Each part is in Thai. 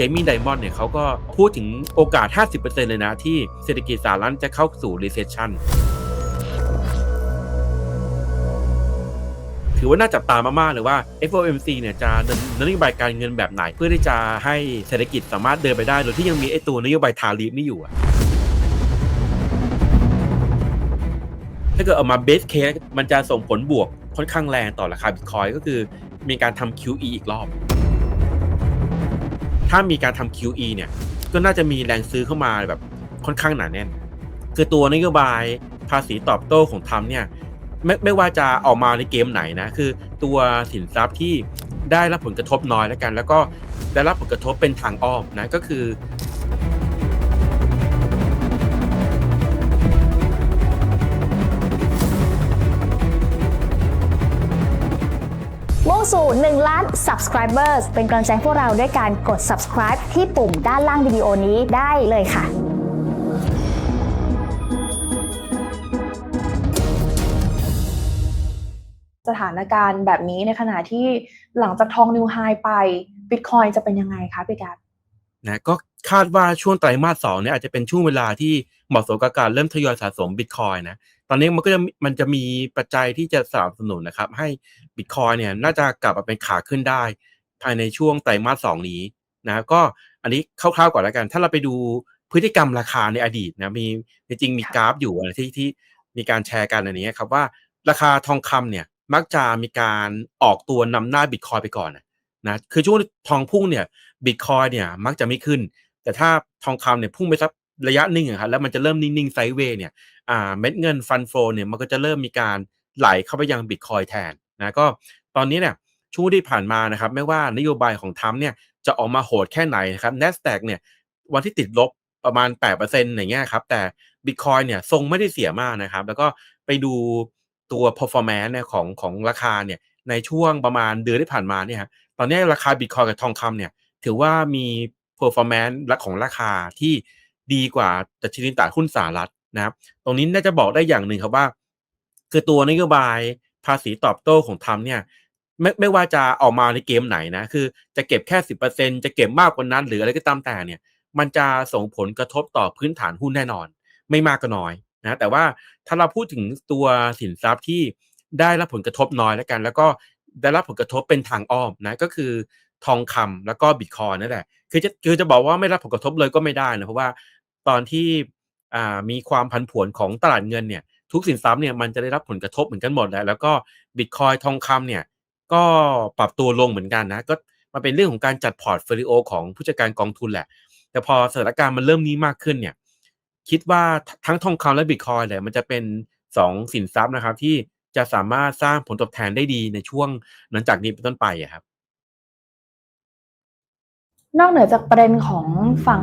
เจมี่ไดมอนด์เนี่ยเขาก็พูดถึงโอกาส 50%เลยนะที่เศรษฐกิจสหรัฐจะเข้าสู่ recession ถือว่าน่าจับตามากๆเลยว่า FOMC เนี่ยจะดำเนินนโยบายการเงินแบบไหน เพื่อที่จะให้เศรษฐกิจสามารถเดินไปได้ โดยที่ยังมีไอตัวนโยบายทาริฟนี่อยู่อะถ้าเกิดเอามาเบสเคสมันจะส่งผลบวกค่อนข้างแรงต่อราคาบิตคอยก็คือมีการทำ QE อีกรอบ ถ้ามีการทำ QE เนี่ย ก็น่าจะมีแรงซื้อเข้ามาแบบค่อนข้างหนาแน่น คือตัวนโยบายภาษีตอบโต้ของทรัมป์เนี่ยไม่ไม่ว่าจะออกมาในเกมไหนนะ คือตัวสินทรัพย์ที่ได้รับผลกระทบน้อยแล้วกัน แล้วก็ได้รับผลกระทบเป็นทางอ้อมนะก็คือ สู่ 1 ล้าน subscribers เป็นกำลังใจให้พวกเราด้วยการกด subscribe ที่ปุ่มด้านล่างวิดีโอนี้ได้เลยค่ะสถานการณ์แบบนี้ในขณะที่หลังจากทองนิวไฮไปบิตคอยจะเป็นยังไงคะพี่กัดนะก็คาดว่าช่วงไตรมาสสองเนี่ยอาจจะเป็นช่วงเวลาที่เหมาะสมกับการเริ่มทยอยสะสมบิตคอยนะ ตอนนี้มันก็จะมันจะมีปัจจัยที่จะสนับสนุนนะครับ ให้บิตคอยเนี่ยน่าจะกลับมาเป็นขาขึ้นได้ ภายในช่วงไตรมาสสองนี้นะก็อันนี้คร่าวๆก่อนแล้วกัน ถ้าเราไปดูพฤติกรรมราคาในอดีตนะมีจริงๆมีกราฟอยู่นะที่ที่มีการแชร์กันอันนี้ครับว่าราคาทองคำเนี่ยมักจะมีการออกตัวนำหน้าบิตคอยไปก่อนนะนะคือช่วงทองพุ่งเนี่ยบิตคอยเนี่ยมักจะไม่ขึ้น แต่ถ้าทองคำเนี่ยพุ่งไปสัก ระยะหนึ่งครับแล้วมันจะเริ่มนิ่งๆไซด์เวย์เนี่ยอ่าเม็ดเงินฟันโฟเนี่ยมันก็จะเริ่มมีการไหลเข้าไปยังบิตคอยแทนนะก็ตอนนี้เนี่ยช่วงที่ผ่านมานะครับไม่ว่านโยบายของทรัมเนี่ยจะออกมาโหดแค่ไหนนะครับ n a s d a q เนี่ยวันที่ติดลบประมาณ 8%อย่างเงี้ยครับแต่บิตคอยเนี่ยทรงไม่ได้เสียมากนะครับ แล้วก็ไปดูตัว performance เนี่ยของของราคาเนี่ยในช่วงประมาณเดือนที่ผ่านมาเนี่ยตอนนี้ราคาบิตคอยกับทองคำเนี่ยถือว่ามี performance ของราคาที่ ดีกว่าดัชนีตลาดหุ้นสหรัฐนะครับ ตรงนี้น่าจะบอกได้อย่างหนึ่งครับว่า คือตัวนโยบายภาษีตอบโต้ของทรัมเนี่ยไม่ไม่ว่าจะออกมาในเกมไหนนะ คือจะเก็บแค่สิบเปอร์เซ็นจะเก็บมากกว่านั้น หรืออะไรก็ตามแต่เนี่ย มันจะส่งผลกระทบต่อพื้นฐานหุ้นแน่นอน ไม่มากก็น้อยนะแต่ว่าถ้าเราพูดถึงตัวสินทรัพย์ที่ได้รับผลกระทบน้อยแล้วกัน แล้วก็ได้รับผลกระทบเป็นทางอ้อมนะก็คือทองคำแล้วก็บิตคอยนั่นแหละคือจะคือจะบอกว่าไม่รับผลกระทบเลยก็ไม่ได้นะเพราะว่า ตอนที่มีความผันผวนของตลาดเงินเนี่ยทุกสินทรัพย์เนี่ยมันจะได้รับผลกระทบเหมือนกันหมดแหละแล้วก็บิตคอยทองคำเนี่ยก็ปรับตัวลงเหมือนกันนะก็มันเป็นเรื่องของการจัดพอร์ตโฟลิโอของผู้จัดการกองทุนแหละ แต่พอสถานการณ์มันเริ่มนี้มากขึ้นเนี่ยคิดว่าทั้งทองคำและบิตคอยเนี่ยมันจะเป็นสองสินทรัพย์นะครับที่จะสามารถสร้างผลตอบแทนได้ดีในช่วงหลังจากนี้เป็นต้นไปอะครับ นอกเหนือจากประเด็นของฝั่ง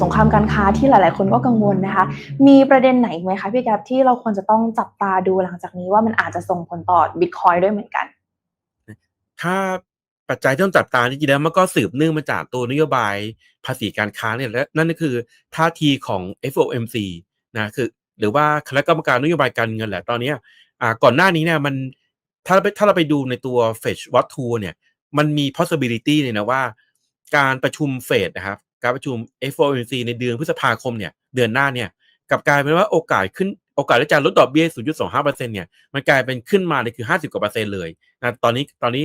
สงครามการค้าที่หลาย ๆ คนก็กังวลนะคะ มีประเด็นไหนไหมคะพี่แกัดที่เราควรจะต้องจับตาดูหลังจากนี้ว่ามันอาจจะส่งผลต่อบิตคอยด้วยเหมือนกัน ถ้าปัจจัยที่ต้องจับตาจริงๆแล้วมันก็สืบเนื่องมาจากตัวนโยบายภาษีการค้าเนี่ยและนั่นก็คือท่าทีของ FOMC นะคือ หรือว่าคณะกรรมการนโยบายการเงินแหละตอนนี้ก่อนหน้านี้เนี่ยมันถ้าเราถ้าเราไปดูในตัว Fetch Watch Tool เนี่ยมันมี possibility เลยนะว่า การประชุมเฟดนะครับ การประชุม FOMC ในเดือนพฤษภาคมเนี่ยเดือนหน้าเนี่ยกับกลายเป็นว่าโอกาสขึ้นโอกาสที่จะลดดอกเบี้ย 0.25%เนี่ยมันกลายเป็นขึ้นมาเลยคือ 50 กว่าเปอร์เซ็นต์เลยนะตอนนี้ตอนนี้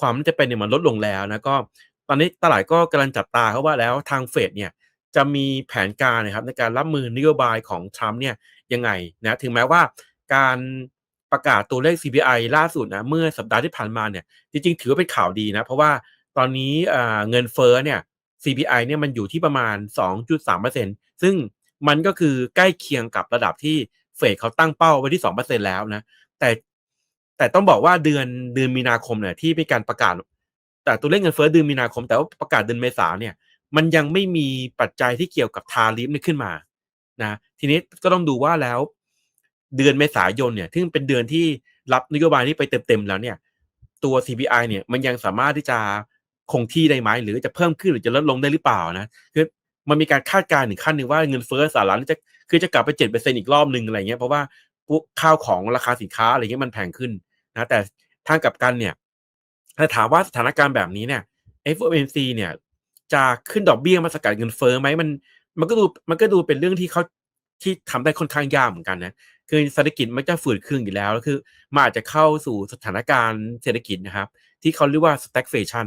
ความน่าจะเป็นเนี่ยมันลดลงแล้วนะก็ตอนนี้ตลาดก็กำลังจับตาเขาว่าแล้วทางเฟดเนี่ยจะมีแผนการนะครับในการรับมือนโยบายของทรัมป์เนี่ยยังไงนะถึงแม้ว่าการประกาศตัวเลข CPI ล่าสุดนะเมื่อสัปดาห์ที่ผ่านมาเนี่ยจริงๆ ถือว่าเป็นข่าวดีนะ เพราะว่า ตอนนี้เงินเฟ้อเนี่ย CPI เนี่ยมันอยู่ที่ประมาณ 2.3%ซึ่งมันก็คือใกล้เคียงกับระดับที่เฟดเขาตั้งเป้าไว้ที่ 2%แล้วนะ แต่แต่ต้องบอกว่าเดือนเดือนมีนาคมเนี่ยที่มีการประกาศ แต่ตัวเลขเงินเฟ้อเดือนมีนาคม แต่ว่าประกาศเดือนเมษาเนี่ยมันยังไม่มีปัจจัยที่เกี่ยวกับทาริฟนี่ขึ้นมานะทีนี้ก็ต้องดูว่าแล้วเดือนเมษายนเนี่ยซึ่งเป็นเดือนที่รับนโยบายนี้ไปเต็มๆแล้วเนี่ย ตัว CPI เนี่ยมันยังสามารถที่จะ คงที่ได้ไหมหรือจะเพิ่มขึ้นหรือจะลดลงได้หรือเปล่านะคือมันมีการคาดการณ์ถึงขั้นหนึ่งว่าเงินเฟ้อสหรัฐจะคือจะกลับไปเจ็ดเปอร์เซ็นอีกรอบหนึ่งอะไรเงี้ยเพราะว่าพวกข้าวของราคาสินค้าอะไรเงี้ยมันแพงขึ้นนะแต่ทางกลับกันเนี่ยถ้าถามว่าสถานการณ์แบบนี้เนี่ย FOMC เนี่ยจะขึ้นดอกเบี้ยมาสกัดเงินเฟ้อไหมมัน มันก็ดูมันก็ดูเป็นเรื่องที่เขาที่ทำได้ค่อนข้างยากเหมือนกันนะคือเศรษฐกิจมันจะฝืดเครื่องอยู่แล้วแล้วคือมันอาจจะเข้าสู่สถานการณ์เศรษฐกิจนะครับ ที่เขาเรียกว่า stagflation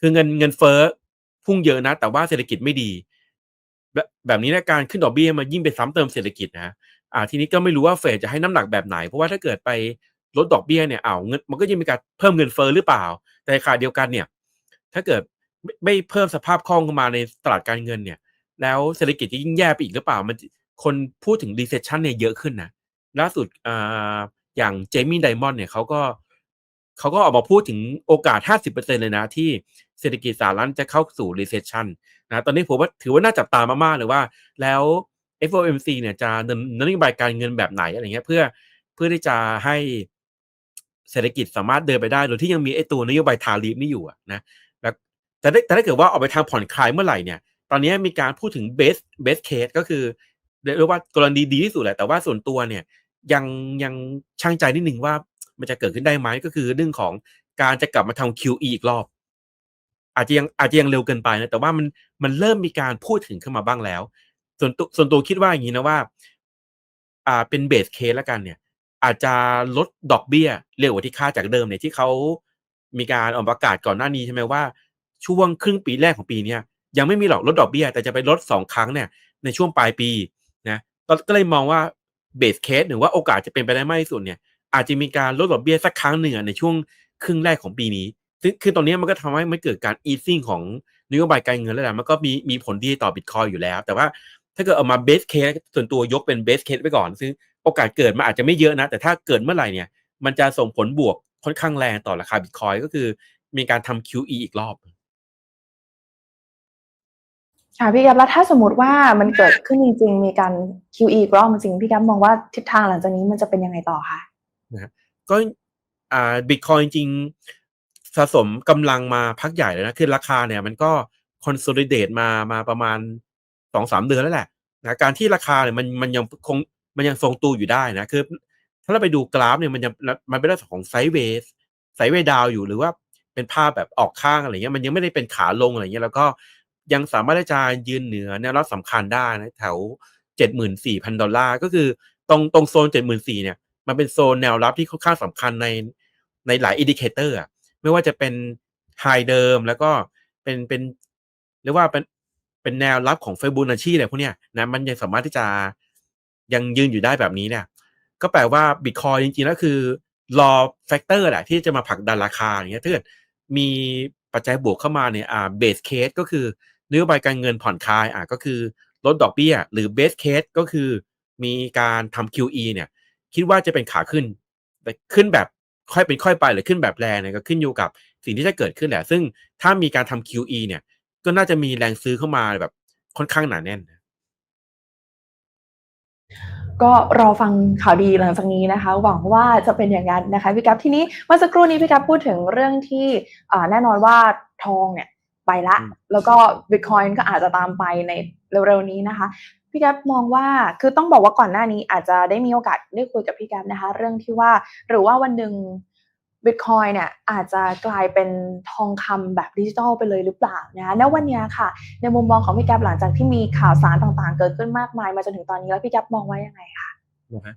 คือเงินเงินเฟ้อพุ่งเยอะนะ แต่ว่าเศรษฐกิจไม่ดี แบบแบบนี้นยการขึ้นดอกเบี้ยมันยิ่งไปซ้ำเติมเศรษฐกิจนะอ่าทีนี้ก็ไม่รู้ว่าเฟดจะให้น้ำหนักแบบไหน เพราะว่าถ้าเกิดไปลดดอกเบี้ยเนี่ยเอาเงินมันก็ยังมีการเพิ่มเงินเฟ้อหรือเปล่า แต่ในขณะเดียวกันเนี่ย ถ้าเกิดไม่ไม่เพิ่มสภาพคล่องเข้ามาในตลาดการเงินเนี่ย แล้วเศรษฐกิจจะยิ่งแย่ไปอีกหรือเปล่า มันคนพูดถึง recession เนี่ยเยอะขึ้นนะล่าสุดอ่าอย่างเจมี่ไดมอนด์เนี่ยเขาก็เขาก็ออกมาพูดถึงโอกาส 50%เลยนะที่ เศรษฐกิจสหรัฐจะเข้าสู่ recession นะตอนนี้ผมว่าถือว่าน่าจับตามากๆเลยว่า แล้ว FOMC เนี่ยจะดำเนินนโยบายการเงินแบบไหนอะไรเงี้ยเพื่อเพื่อที่จะให้เศรษฐกิจสามารถเดินไปได้โดยที่ยังมีไอ้ตัวนโยบายทาริฟนี่อยู่นะแล้วแต่แต่ถ้าเกิดว่าออกไปทางผ่อนคลายเมื่อไหร่เนี่ย ตอนนี้มีการพูดถึง best best case ก็คือเรียกว่ากรณีดีที่สุดแหละแต่ว่าส่วนตัวเนี่ยยังยังช่างใจนิดหนึ่งว่ามันจะเกิดขึ้นได้ไหมก็คือเรื่องของการจะกลับมาทำ QE อีกรอบ อาจจะยังอาจจะยังเร็วเกินไปนะแต่ว่ามันมันเริ่มมีการพูดถึงขึ้นมาบ้างแล้ว ส่วนตัวส่วนตัวคิดว่าอย่างนี้นะว่าอ่าเป็นเบสเคสแล้วกันเนี่ย อาจจะลดดอกเบี้ยเร็วกว่าที่คาดจากเดิมเนี่ยที่เขามีการออกประกาศก่อนหน้านี้ใช่ไหมว่าช่วงครึ่งปีแรกของปีเนี้ยยังไม่มีหรอกลดดอกเบี้ย แต่จะไปลดสองครั้งเนี่ยในช่วงปลายปีนะก็ก็เลยมองว่าเบสเคสหรือว่าโอกาสจะเป็นไปได้มากที่สุดเนี่ยอาจจะมีการลดดอกเบี้ยสักครั้งหนึ่งในช่วงครึ่งแรกของปีนี้ คือตอนนี้มันก็ทำให้มันเกิดการ easing ของนโยบายการเงินแล้วแหละมันก็มีมีผลดีต่อบิตคอยอยู่แล้ว แต่ว่าถ้าเกิดเอามาเบสเคสส่วนตัวยกเป็นเบสเคสไว้ก่อนซึ่งโอกาสเกิดมันอาจจะไม่เยอะนะ แต่ถ้าเกิดเมื่อไหร่เนี่ย มันจะส่งผลบวกค่อนข้างแรงต่อราคาบิตคอยก็คือมีการทำ QE อีกรอบค่ะพี่แก๊ปแล้วถ้าสมมติว่ามันเกิดขึ้นจริงๆ มีการ QE อีกรอบจริงๆพี่แก๊ปมองว่าทิศทางหลังจากนี้มันจะเป็นยังไงต่อคะนะก็อ่าบิตคอยจริงๆ สะสมกำลังมาพักใหญ่แล้วนะ คือราคาเนี่ยมันก็คอนโซลิเดตมามาประมาณสองสามเดือนแล้วแหละนะการที่ราคาเนี่ยมันมันยังคงมันยังทรงตัวอยู่ได้นะคือ ถ้าเราไปดูกราฟเนี่ยมันยังมันเป็นลักษณะของไซด์เวสไซด์เวดาวอยู่หรือว่าเป็นภาพแบบออกข้างอะไรเงี้ยมันยังไม่ได้เป็นขาลงอะไรเงี้ยแล้วก็ยังสามารถที่จะยืนเหนือแนวรับสำคัญได้นะแถวเจ็ดหมื่นสี่พันดอลลาร์ก็คือตรงตรงโซนเจ็ดหมื่นสี่เนี่ย มันเป็นโซนแนวรับที่ค่อนข้างสำคัญในในหลายอินดิเคเตอร์อะ ไม่ว่าจะเป็นไฮเดิมแล้วก็เป็นเป็นเรียกว่าเป็นเป็นแนวรับของเฟบูนาชีอะไรพวกเนี้ยนะมันยังสามารถที่จะยังยืนอยู่ได้แบบนี้เนี่ย ก็แปลว่าบิตคอยจริงๆแล้วคือรอแฟกเตอร์แหละที่จะมาผลักดันราคาอย่างเงี้ยถ้าเกิดมีปัจจัยบวกเข้ามาเนี่ยอ่าเบสเคสก็คือนโยบายการเงินผ่อนคลายอะก็คือลดดอกเบี้ย หรือเบสเคสก็คือมีการทำ QE เนี่ย คิดว่าจะเป็นขาขึ้น แต่ขึ้นแบบ ค่อยเป็นค่อยไปหรือขึ้นแบบแรงเนี่ยก็ขึ้นอยู่กับสิ่งที่จะเกิดขึ้นแหละ ซึ่งถ้ามีการทำ QE เนี่ย ก็น่าจะมีแรงซื้อเข้ามาแบบค่อนข้างหนาแน่น ก็รอฟังข่าวดีหลังจากนี้นะคะ หวังว่าจะเป็นอย่างนั้นนะคะพี่กัปทีนี้เมื่อสักครู่นี้พี่กัปพูดถึงเรื่องที่อ่าแน่นอนว่าทองเนี่ยไปละอืมแล้วก็บิตคอยน์ก็อาจจะตามไปใน เร็วๆนี้นะคะ พี่แก๊ปมองว่าคือต้องบอกว่าก่อนหน้านี้อาจจะได้มีโอกาสได้คุยกับพี่แก๊ปนะคะ เรื่องที่ว่าหรือว่าวันหนึ่งบิตคอยเนี่ยอาจจะกลายเป็นทองคำแบบดิจิทัลไปเลยหรือเปล่านะคะณวันนี้ค่ะ ในมุมมองของพี่แก๊ปหลังจากที่มีข่าวสารต่างๆ เกิดขึ้นมากมายมาจนถึงตอนนี้แล้วพี่แก๊ปมองว่ายังไงคะนะ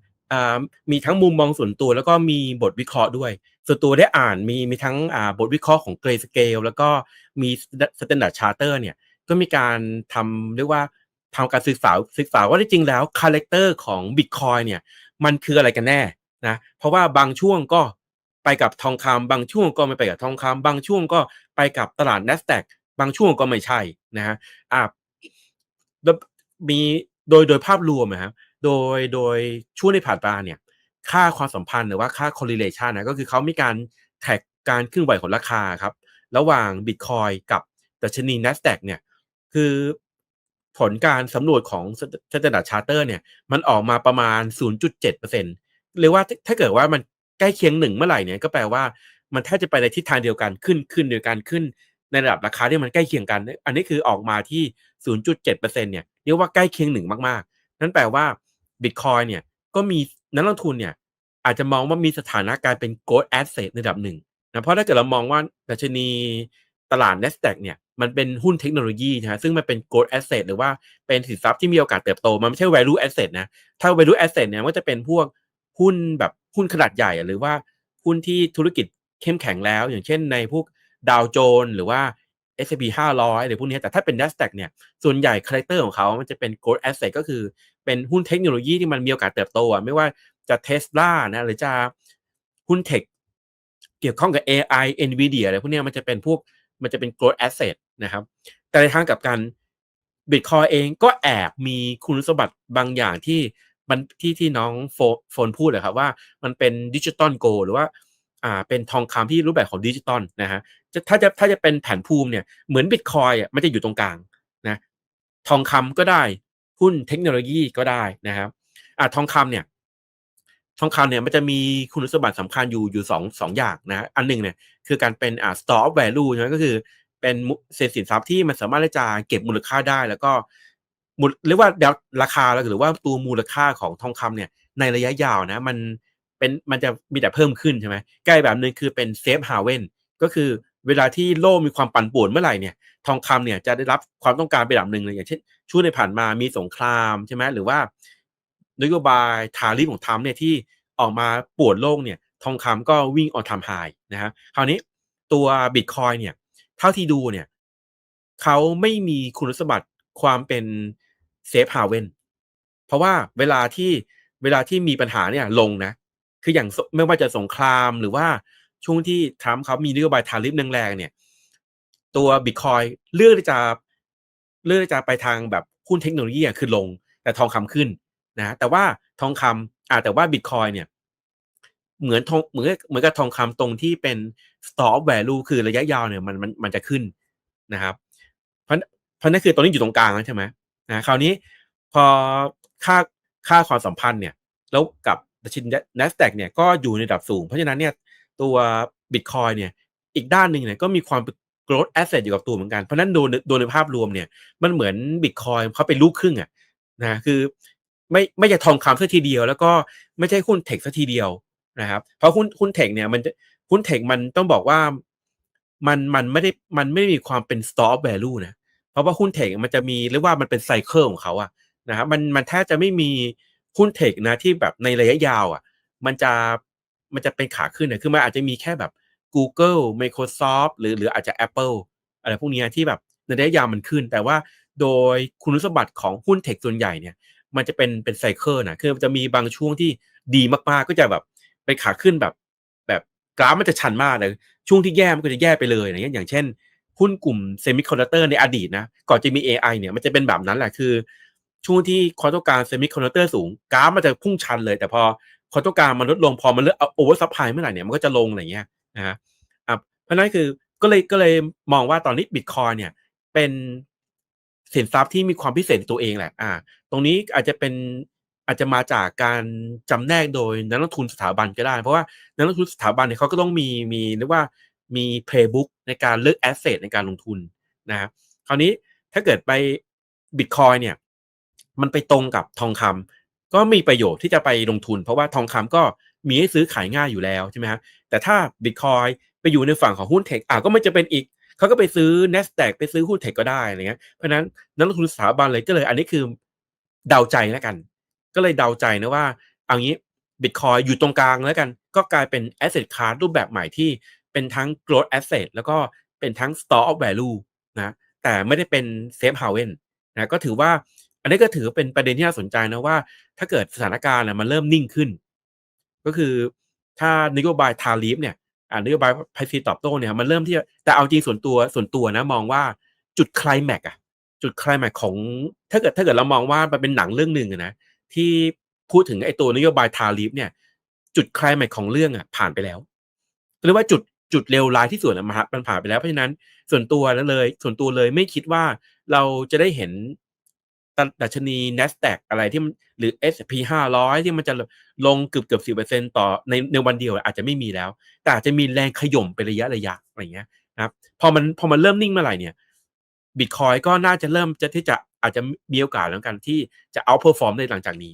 มีทั้งมุมมองส่วนตัวแล้วก็มีบทวิเคราะห์ด้วย ส่วนตัวได้อ่านมีมีทั้งบทวิเคราะห์ของ Grayscale แล้วก็มี Standard Charter เนี่ย ก็มีการทำเรียกว่าทำการศึกษาศึกษาว่าที่จริงแล้วคาแรคเตอร์ของ Bitcoin เนี่ยมันคืออะไรกันแน่นะเพราะว่าบางช่วงก็ไปกับทองคำบางช่วงก็ไม่ไปกับทองคำบางช่วงก็ไปกับตลาด NASDAQ บางช่วงก็ไม่ใช่นะฮะอ่ามีโดยโดยภาพรวมนะครับโดยโดยช่วงที่ผ่านมาเนี่ยค่าความสัมพันธ์หรือว่าค่า correlation นะก็คือเขามีการแท็กการเคลื่อนไหวของราคาครับ ระหว่าง Bitcoin กับดัชนี NASDAQ เนี่ย คือผลการสำรวจของ Standard Charter เนี่ย มันออกมาประมาณ 0.7%เรียกว่าถ้าถ้าเกิดว่ามันใกล้เคียงหนึ่งเมื่อไหร่เนี่ย ก็แปลว่ามันแทบจะไปในทิศทางเดียวกันขึ้นขึ้นเดียวกันขึ้นในระดับราคาที่มันใกล้เคียงกัน อันนี้คือออกมาที่ 0.7%เนี่ยเรียกว่าใกล้เคียงหนึ่งมากๆ นั่นแปลว่า Bitcoin เนี่ยก็มีนักลงทุนเนี่ยอาจจะมองว่ามีสถานะการเป็น growth asset ในระดับหนึ่งนะเพราะถ้าเกิดเรามองว่าดัชนีตลาด NASDAQ เนี่ย มันเป็นหุ้นเทคโนโลยีนะฮะซึ่งมันเป็น growth asset หรือว่าเป็นสินทรัพย์ที่มีโอกาสเติบโต มันไม่ใช่ value asset นะ ถ้า value asset เนี่ยมันก็จะเป็นพวกหุ้นแบบหุ้นขนาดใหญ่หรือว่าหุ้นที่ธุรกิจเข้มแข็งแล้ว อย่างเช่นในพวกดาวโจนหรือว่า S&P 500หรือพวกนี้แต่ถ้าเป็น NASDAQ เนี่ยส่วนใหญ่คาแรคเตอร์ของเขา มันจะเป็น growth asset ก็คือเป็นหุ้นเทคโนโลยีที่มันมีโอกาสเติบโตอะไม่ว่าจะ Tesla นะหรือจะหุ้นเทคเกี่ยวข้องกับ AI Nvidia อะไรพวกนี้มันจะเป็นพวก มันจะเป็น growth asset นะครับ แต่ในทางกับกัน Bitcoin เองก็แอบมีคุณสมบัติบางอย่างที่มันที่ที่น้องโฟนพูดเลยครับว่ามันเป็นดิจิตอลโกหรือว่าอ่าเป็นทองคำที่รูปแบบของดิจิตอลนะฮะถ้าจะถ้าจะเป็นแผนภูมิเนี่ยเหมือนบิตคอยอะมันจะอยู่ตรงกลางนะทองคำก็ได้หุ้นเทคโนโลยีก็ได้นะครับอ่าทองคำเนี่ย ทองคำเนี่ยมันจะมีคุณสมบัติสำคัญอยู่อยู่สองสองอย่างนะอันหนึ่งเนี่ยคือการเป็นอ่า store of value ใช่ไหมก็คือเป็นสินทรัพย์ที่มันสามารถที่จะเก็บมูลค่าได้ แล้วก็มูลเรียกว่าเดราคาหรือว่าตัวมูลค่าของทองคำเนี่ยในระยะยาวนะมันเป็นมันจะมีแต่เพิ่มขึ้นใช่ไหมใกล้แบบนึงคือเป็นเซฟฮาเวนก็คือเวลาที่โลกมีความปั่นป่วนเมื่อไหร่เนี่ยทองคำเนี่ยจะได้รับความต้องการไปแบบหนึ่งเลยอย่างเช่นช่วงในผ่านมามีสงครามใช่ไหมหรือว่า นโยบายทาริฟของทรัมป์เนี่ยที่ออกมาปวดโลกเนี่ยทองคำก็วิ่งออนทำไฮนะฮะคราวนี้ตัวบิตคอยเนี่ยเท่าที่ดูเนี่ยเขาไม่มีคุณสมบัติความเป็นเซฟฮาเวนเพราะว่าเวลาที่เวลาที่มีปัญหาเนี่ยลงนะ คืออย่างไม่ว่าจะสงครามหรือว่าช่วงที่ทรัมป์เขามีนโยบายทาริฟแรงๆเนี่ย ตัวบิตคอยเลือกจะเลือกจะไปทางแบบหุ้นเทคโนโลยีคือลงแต่ทองคำขึ้น นะแต่ว่าทองคำอ่าแต่ว่าบิตคอยเนี่ยเหมือนทองเหมือนเหมือนกับทองคำตรงที่เป็น store of value คือระยะยาวเนี่ยมันมันมันจะขึ้นนะครับ เพราะเพราะนั่นคือตรงนี้อยู่ตรงกลางใช่ไหมนะคราวนี้พอค่าค่าความสัมพันธ์เนี่ย แล้วกับดัชนี NASDAQ เนี่ยก็อยู่ในระดับสูง เพราะฉะนั้นเนี่ยตัว Bitcoin เนี่ยอีกด้านหนึ่งเนี่ยก็มีความ growth asset อยู่กับตัวเหมือนกัน เพราะนั้นโดยโดยในภาพรวมเนี่ยมันเหมือน Bitcoin เขาเป็นลูกครึ่งอะนะคือ ไม่ไม่ใช่ทองคำสักทีเดียว แล้วก็ไม่ใช่หุ้นเทคสักทีเดียวนะครับ เพราะหุ้นหุ้นเทคเนี่ยมันหุ้นเทคมันต้องบอกว่ามันมันไม่ได้มันไม่ได้มีความเป็น store of value นะเพราะว่าหุ้นเทคมันจะมีเรียกว่ามันเป็นไซเคิลของเขาอะนะครับมันมันแทบจะไม่มีหุ้นเทคนะที่แบบในระยะยาวอะมันจะมันจะเป็นขาขึ้นนะคือมันอาจจะมีแค่แบบ Google Microsoft หรือหรืออาจจะ Apple อะไรพวกนี้ที่แบบในระยะยาวมันขึ้น แต่ว่าโดยคุณสมบัติของหุ้นเทคส่วนใหญ่เนี่ย มันจะเป็นเป็นไซเคิลนะคือจะมีบางช่วงที่ดีมากๆก็จะแบบไปขาขึ้นแบบ แบบกราฟมันจะชันมากเลยช่วงที่แย่มันก็จะแย่ไปเลยอย่างเงี้ยอย่างเช่นหุ้นกลุ่มเซมิคอนดักเตอร์ในอดีตนะก่อนจะมี AI เนี่ยมันจะเป็นแบบนั้นแหละคือ ช่วงที่ความต้องการเซมิคอนดักเตอร์สูงกราฟมันจะพุ่งชันเลย แต่พอความต้องการมันลดลงพอมันเริ่มโอเวอร์ซัพพลายเมื่อไหร่เนี่ยมันก็จะลงอะไรเงี้ยนะฮะอะเพราะนั้นคือก็เลยก็เลยมองว่าตอนนี้บิตคอยเนี่ยเป็น สินทรัพย์ที่มีความพิเศษตัวเองแหละอ่า ตรงนี้อาจจะเป็นอาจจะมาจากการจำแนกโดยนักลงทุนสถาบันก็ได้ เพราะว่านักลงทุนสถาบันเนี่ยเขาก็ต้องมีมีเรียกว่ามีเพลย์บุ๊กในการเลือกแอสเซทในการลงทุนนะครับคราวนี้ถ้าเกิดไปบิตคอยเนี่ยมันไปตรงกับทองคำก็มีประโยชน์ที่จะไปลงทุน เพราะว่าทองคำก็มีให้ซื้อขายง่ายอยู่แล้วใช่ไหมครับแต่ถ้าบิตคอยไปอยู่ในฝั่งของหุ้นเทคอะก็ไม่จะเป็นอีก เขาก็ไปซื้อ n นสแ a q ไปซื้อหุ้นเทคก็ได้อะไรเงี้ยเพราะนั้นนักลงทุนสถาบันเลยก็เลย อันนี้คือเดาใจแล้วกัน ก็เลยเดาใจนะว่าเอางี้บิตคอยอยู่ตรงกลางแล้วกัน ก็กลายเป็น asset class รูปแบบใหม่ที่เป็นทั้ง growth asset แล้วก็เป็นทั้ง store of value นะแต่ไม่ได้เป็น safe haven นะก็ถือว่าอันนี้ก็ถือเป็นประเด็นที่น่าสนใจนะว่า ถ้าเกิดสถานการณ์มันเริ่มนิ่งขึ้น ก็คือถ้านโยบายทาริฟเนี่ย นโยบายไพซีตอบโต้เนี่ยมันเริ่มที่แต่เอาจริงส่วนตัวส่วนตัวนะมองว่าจุดคลายแม็กอะจุดคลายแม็กของถ้าเกิดถ้าเกิดเรามองว่ามันเป็นหนังเรื่องหนึ่งนะที่พูดถึงไอ้ตัวนโยบายทาริฟเนี่ย จุดคลายแม็กของเรื่องอะผ่านไปแล้วเรียกว่าจุดจุดเลวร้ายที่สุดมันมันผ่านไปแล้วเพราะฉะนั้น ส่วนตัวแล้วเลย ส่วนตัวเลยไม่คิดว่าเราจะได้เห็น ดัชนี NASDAQ อะไรที่มันหรือ S&P 500 ที่มันจะลงเกือบเกือบสิบเปอร์เซ็นต่อในในวันเดียวอาจจะไม่มีแล้ว แต่อาจจะมีแรงขย่มเป็นระยะระยะอะไรเงี้ยนะครับพอมันพอมันเริ่มนิ่งเมื่อไหร่เนี่ยบิตคอยก็น่าจะเริ่มจะที่จะอาจจะมีโอกาสแล้วกันที่จะเอาเพอร์ฟอร์มได้หลังจากนี้